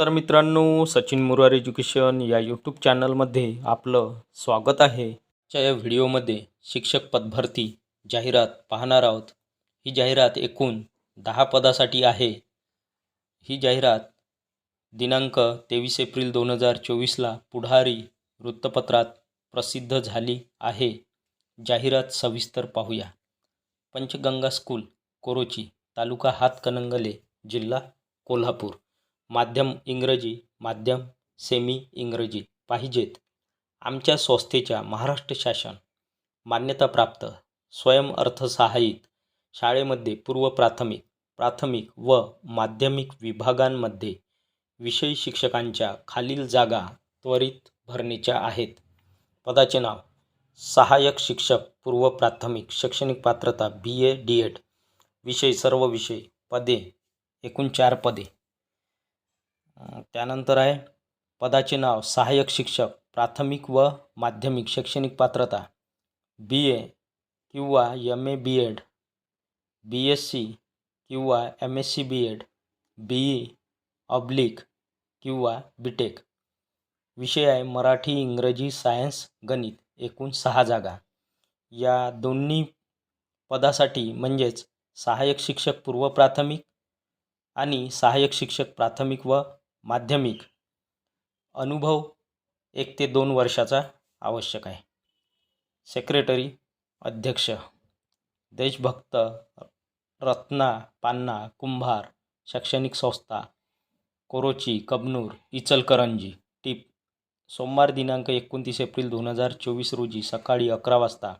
तर मित्रांनो सचिन मुरार एज्युकेशन या यूट्यूब चॅनलमध्ये आपलं स्वागत आहे. च्या या व्हिडिओमध्ये शिक्षक पदभरती जाहिरात पाहणार आहोत. ही जाहिरात एकूण दहा पदासाठी आहे. ही जाहिरात दिनांक तेवीस एप्रिल दोन हजार चोवीसला पुढारी वृत्तपत्रात प्रसिद्ध झाली आहे. जाहिरात सविस्तर पाहूया. पंचगंगा स्कूल कोरोची तालुका हातकणंगले जिल्हा कोल्हापूर. माध्यम इंग्रजी माध्यम सेमी इंग्रजी पाहिजेत. आमच्या संस्थेच्या महाराष्ट्र शासन मान्यताप्राप्त स्वयंअर्थसहाय्यित शाळेमध्ये पूर्व प्राथमिक प्राथमिक व माध्यमिक विभागांमध्ये विषय शिक्षकांच्या खालील जागा त्वरित भरणीच्या आहेत. पदाचे नाव सहाय्यक शिक्षक पूर्व प्राथमिक शैक्षणिक पात्रता बी ए डी एड. विषय सर्व विषय पदे एकूण चार पदे. त्यानंतर आहे पदाचे नाव सहाय्यक शिक्षक प्राथमिक व माध्यमिक शैक्षणिक पात्रता बी ए किंवा M A B Ed B S C किंवा M S C B Ed B E oblique किंवा बी टेक विषय आहे मराठी इंग्रजी सायन्स गणित एकूण सहा जागा. या दोन्ही पदासाठी म्हणजेच सहाय्यक शिक्षक पूर्व प्राथमिक आणि सहाय्यक शिक्षक प्राथमिक व माध्यमिक. अनुभव एक ते दोन वर्षाचा आवश्यक आहे. सेक्रेटरी अध्यक्ष. देशभक्त रत्ना पान्ना कुंभार शैक्षणिक संस्था कोरोची कबनूर इचलकरंजी. टीप. सोमवार दिनांक एकोणतीस एप्रिल दोन हजार चोवीस रोजी सकाळी अकरा वाजता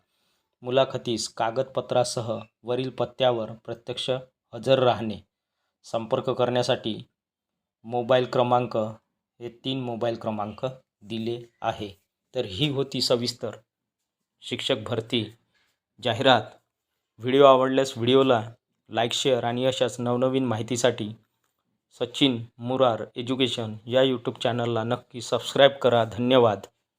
मुलाखतीस कागदपत्रासह वरील पत्त्यावर प्रत्यक्ष हजर राहणे. संपर्क करण्यासाठी मोबाईल क्रमांक हे तीन मोबाईल क्रमांक दिले आहे. तर ही होती सविस्तर शिक्षक भरती जाहिरात. व्हिडिओ आवडल्यास व्हिडिओला लाईक शेअर आणि अशाच नवनवीन माहितीसाठी सचिन मुरार एज्युकेशन या यूट्यूब चॅनलला नक्की सबस्क्राईब करा. धन्यवाद.